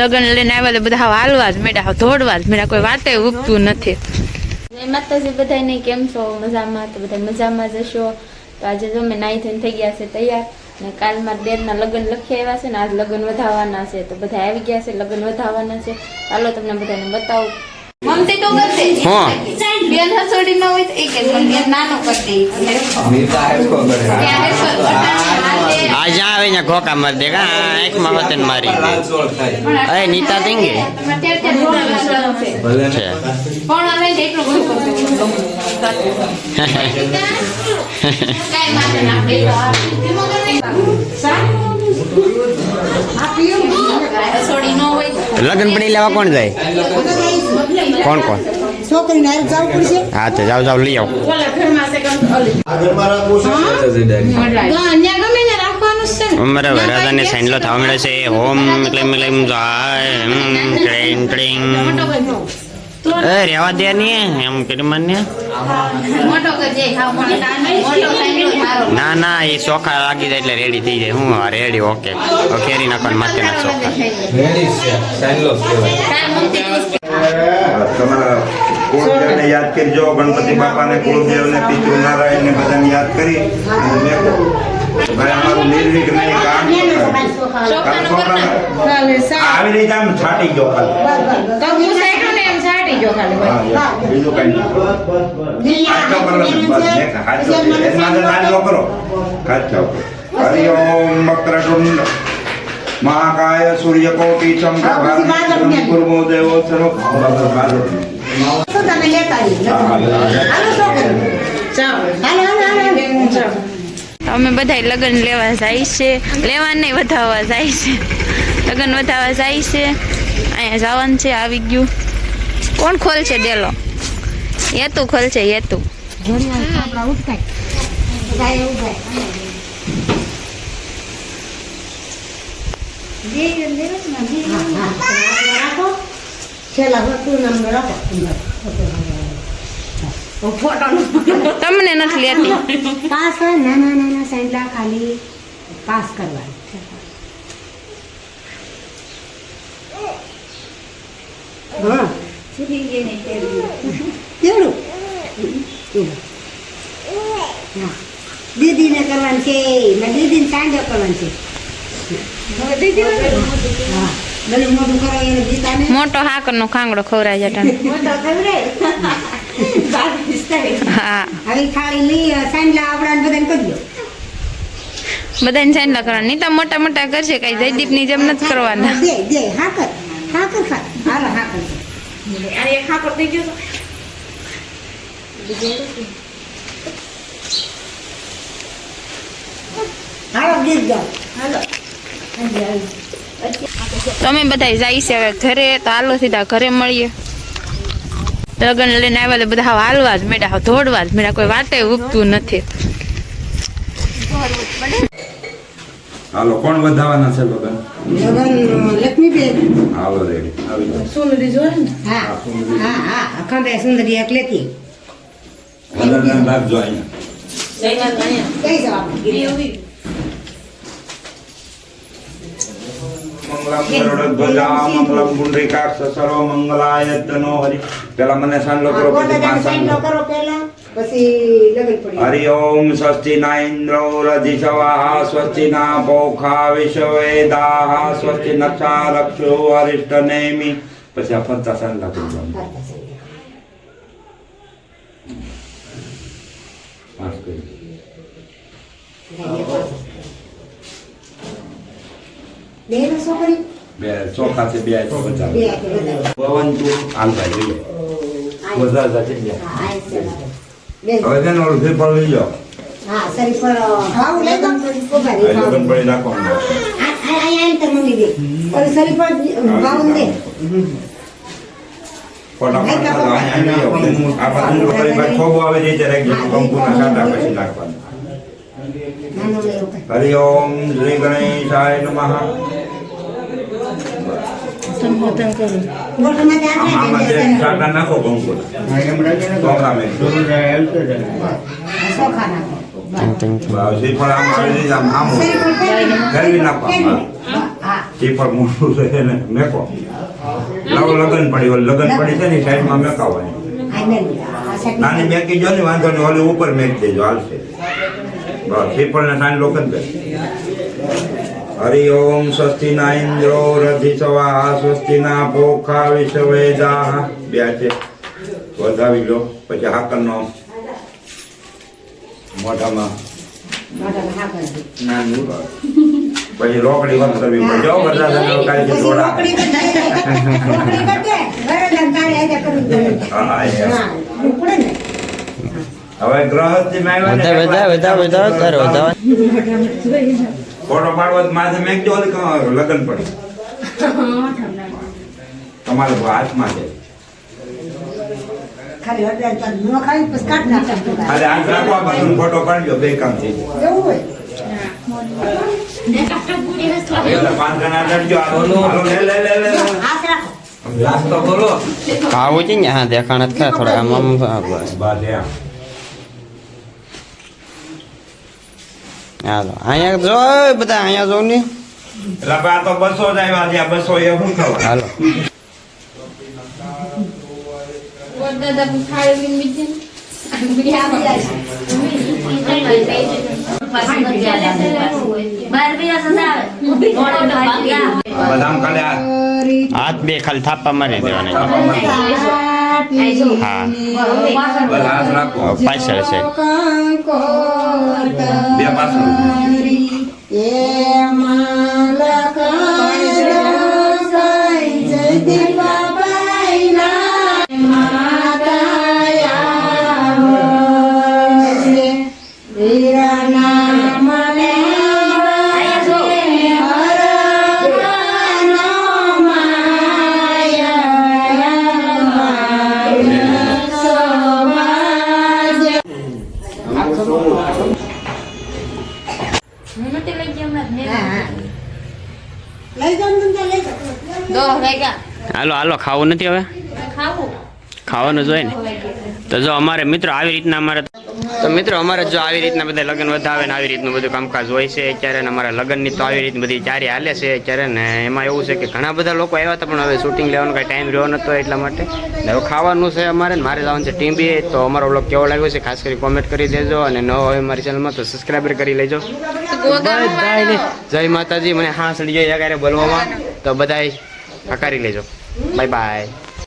લગ્ન લઈને આવ્યા તો બધા હાલવા જ મેળા હાવ દોડવા જ મેળા કોઈ વાતે ઉગતું નથી. માતાજી બધાને કેમ છો? મજામાં? તો બધા મજામાં જશો તો આજે જો મેં નાઈ થઈને થઈ ગયા છે તૈયાર ને કાલ મારા બેનના લગ્ન લખી આવ્યા છે ને આજ લગ્ન વધાવવાના છે. તો બધા આવી ગયા છે લગ્ન વધાવવાના છે. ચાલો તમને બધાને બતાવું. મમતી તો કરશે હા. બેન હસોડી ન હોય તો એક કે બેન નાનો કરતી આ જ્યાં આવે ત્યાં ખોકા મારી દે આંખમાં વતન મારી દે. અરે નીતા હોય તો લગ્ન પડી લેવા કોણ જાય? કોણ કોણ? છોકરી ને જવું પડશે હા તો જાવ જાવ લઈ આવો અહીંયા ગમે ને રાખવાનું જ છે ને અમારા વરાદાને સાઈનલો થવા મળે છે. Home claim claim train train એ રેવા દે ને એમ કરી મને મોટો કરજે. હા મોટો મોટો સાઈડ મારો ના ના એ ચોખા લાગી જાય એટલે રેડી થઈ જાય. હું રેડી ઓકે કેરી નાખો માથે ના ચોખા. તમારા કુળદેવને યાદ કરજો. ગણપતિ બાપાને કુળદેવને પિતૃ નારાયણને બધાને યાદ કરી. અને મેકો ભાઈ અમારું નિર્વિઘ્ન એ કામ કાલ છોકરાને આવી રીતે આમ છાટી ગયો ખાલી તો હું સાઈડ ને એમ છાટી ગયો ખાલી હા, યા, બીજું કઈ નહીં હાચો કરો ને, બસ મેક હાચો એના માટે નાનો કરો હાચો હરિ ઓમ વક્રતુંડ મહાકાય સૂર્યકોટી ચંદ્રભાગે પૂર્વો દેવો સર્વ બાલો શું તમે લેતા આવીએ? હાલો છોકરી હાલો હાલો હાલો અમે બધા લગ્ન લેવા જાય છે. લેવા નહીં, વધાવવા જાય છે. લગ્ન વધાવવા જાય છે. અહીંયા જવાનું છે, આવી ગયું. કોણ ખોલશે ડેલો? હેતુ ખોલશે, હેતુ. છેલ્લા વસ્તુ નામ રાખો તમને નથી લેતી. પાસ નાના નાના સેન્ડલા ખાલી પાસ હા. દીદીને કરવાનું છે દીદીને સાંજે કરવાનું છે. મોટું કરો એને દીતાને મોટો હાકરનો ખાંગડો ખવરાય જટાને હા. હવે ખાલી લઈ સાંજલા આપણાને બધાને કરજો. બધાને કરવાના નહીં તો મોટા મોટા કરશે કઈ જયદીપની જેમ નથી કરવાના. દે દે હાકર હાકર ખા હાલો હાકર. હાલો ગીત ગાઓ. હાલો. તમે બધા જાય છે હવે ઘરે તો હાલો સીધા ઘરે મળીએ. લગ્ન લઈને આવ્યા એટલે બધા હાલવા જ મેડા ધોડવા જ મેડા કોઈ વાતે ઉગતું નથી. હાલો કોણ વધાવવાના છે લગન? લગન લક્ષ્મીબેન. હાલો રેડી. આવી જો હા હા હા અખંડ સુંદરી એક લેતી. વંદન રાખજો અહીંયા. કઈ જવાબ. ગીરી મંગલમ ગરુડધ્વજા મંગલમ પુંડરીકાક્ષ સર્વ મંગલાય તનો હરિ. પેલા મને સાંડલો કરો પછી પાંચ સાંડલો. કરો પેલા પછી લગન પડી હરિ ઓમ સ્વસ્તિ ના ઇન્દ્રો રધિશવાહ સ્વસ્તિ ના પોખા વિશ્વે દાહ સ્વસ્તિ નક્ષા રક્ષો હરિષ્ટ નેમિ. પછી આ પંચા સાંડલા પાંચ બે છોકરી? બે ચોખા છે બે તો બે પચાસ. હાથે તું હાલતા જોઈએ વધારે જાતે. બે હવે તેને ઓલું ફેરફાર લઈ જાઓ હા સરી પર લગન પડી આ- આ- આ- એમ દે. સરી પર ભાવ દે. હરિ ઓમ શ્રી ગણેશાય નમઃ. મોઢામાં હોતમ ત્યાં કાંટા નાખો કંકુના. ચોખામાં. ચોખા નાખો. લગન પડી લગન પડી છે ને સાઈડમાં મેકાવાની નાની મેકી જો ને વાંધો નહીં ઓલી ઉપર મેક દેજો હાલશે બસ શ્રીફળને સાંજ લોક જ હરિ ઓમ સ્વસ્તિ ના ઇન્દ્રો રધિ સવા સ્વસ્તિ ના ભોખા વિષવેદા બે છે વધાવી લો પછી હાકરનો મોઢામાં. નાનું પછી રોકડી બંધ કરવી પડે જો બધા કાલે જોડા. હવે ગ્રહથી બધા બધા કરો બધા ફોટો પાડવો તો માથે મેકજો લગન પડી. તમારે હાથમાં છે. પછી. ખાલી હાથ રાખવા બાજુ ફોટો પાડજો બે કામ થઈ જાય. દેખાણ જ ખરા થોડા આમ આમ હા, બસ બસ એમ હાલો. અહીંયા જો બધા અહીંયા જો ને. એટલે હવે તો બસો જ આવ્યા છે બસો એ શું થવા હાલો. હાથ બે ખાલી થાપા મારી દેવાના હા પાછળ છે બે પાછળ હાલો હાલો ખાવું નથી હવે? ખાવું. ખાવાનું જોઈએ ને? તો જો અમારે મિત્રો આવી રીતના અમારે તો મિત્રો અમારે જો આવી રીતના બધા લગ્ન વધાવે ને આવી રીતનું બધું કામકાજ હોય છે અત્યારે ને અમારા લગ્નની તો આવી રીતની બધી ચારી હાલે છે અત્યારે ને એમાં એવું છે કે ઘણા બધા લોકો આવ્યા હતા પણ હવે શૂટિંગ લેવાનો કાંઈ ટાઈમ રહ્યો નહોતો એટલા માટે. હવે ખાવાનું છે અમારે મારે જવાનું છે ટીમ બી. તો અમારો બ્લોગ કેવો લાગ્યો છે ખાસ કરી કોમેન્ટ કરી દેજો અને ન હોય મારી ચેનલમાં તો સબસ્ક્રાઈબર કરી લેજો. જય માતાજી. મને હા સડી જાય બોલવામાં. તો બધાય હકારી લેજો. 拜拜